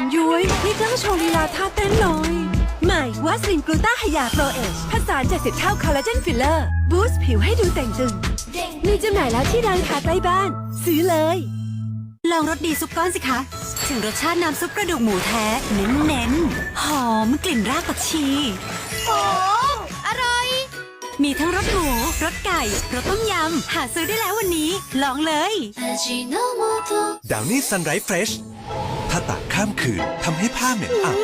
นย้วยนี่กล้าโชว์ลีลาท่าเต้นเลย ใหม่วัสลินกลูตาไฮยาโปรเอชผสาน70 เท่าคอลลาเจนฟิลเลอร์บูสต์ผิวให้ดูแต่งตึง มีจำหน่ายแล้วที่ร้านค้าใกล้บ้าน ซื้อเลย ลองรสดีซุปก้อนสิคะ ถึงรสชาติน้ำซุปกระดูกหมูแท้ เน้นๆหอมกลิ่นรากผักชีโอ้อร่อย มีทั้งรสหมูรสไก่รสต้มยำ หาซื้อได้แล้ววันนี้ ลองเลยดาวนี่ซันไรฟ์เฟรชถ้า ตากข้ามคืนทำให้ผ้าเหม็นอับ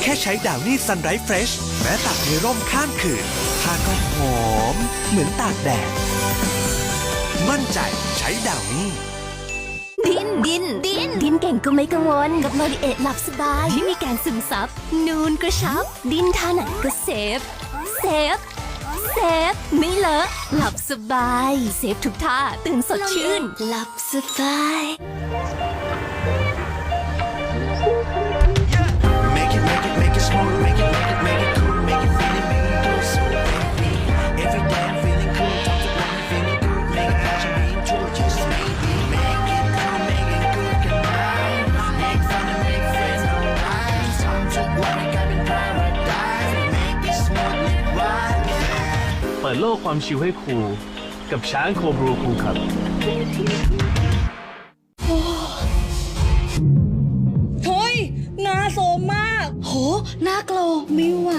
แค่ใช้ดาวนี่ซันไรฟ์เฟรชแม้ตากในร่มข้ามคืน ผ้าก็หอม เหมือนตากแดด มั่นใจใช้ดาวนี่ ดินดินดินดินเก่งก็ไม่กังวล กับโลดิเอทหลับสบายที่มีการซึมซับ นูนกระชับ ดินท่าไหนก็เซฟ เซฟ เซฟ ไม่เลอะหลับสบาย เซฟทุกท่า ตื่นสดชื่น หลับสบาย ปิดโลกความชิลให้ครูกับช้างโคบรูคูครับ เฮ้ยหน้าโซมมาก โหหน้าโกลวไม่ไหว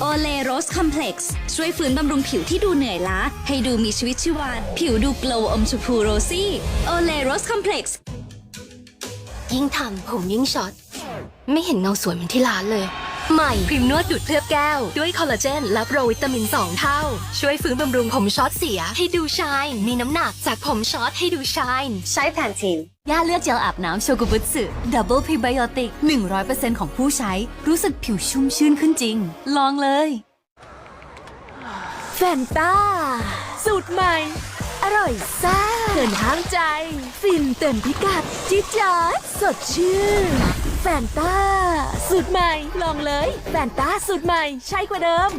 โอเลโรสคอมเพล็กซ์ช่วยฟื้นบำรุงผิวที่ดูเหนื่อยล้า ให้ดูมีชีวิตชีวา ผิวดูโกลว์อมชมพูโรซี่โอเลโรสคอมเพล็กซ์ยิ่งทำผมยิ่งช็อต ไม่เห็นเงาสวยเหมือนที่ร้านเลย ใหม่ครีมนวดดูดเคลือบแก้ว ด้วยคอลลาเจนและโปรวิตามิน 2 เท่า ช่วยฟื้นบำรุงผมช็อตเสีย ให้ดูชาย มีน้ำหนักจากผมช็อตให้ดูชาย ใช้แพนทีนย่าเลือกเจลอาบน้ำโชกุบุตสึดับเบิลพรีไบโอติก 100%ของผู้ใช้รู้สึกผิวชุ่มชื่นขึ้นจริง ลองเลยแฟนตาสูตรใหม่ อร่อยซ่าเกินห้ามใจ ฟินเต็มพิกัด จิ๊ดจ๊าดสดชื่นแฟนตา สูตรใหม่ ลองเลยแฟนตาสูตรใหม่ ใช่กว่าเดิม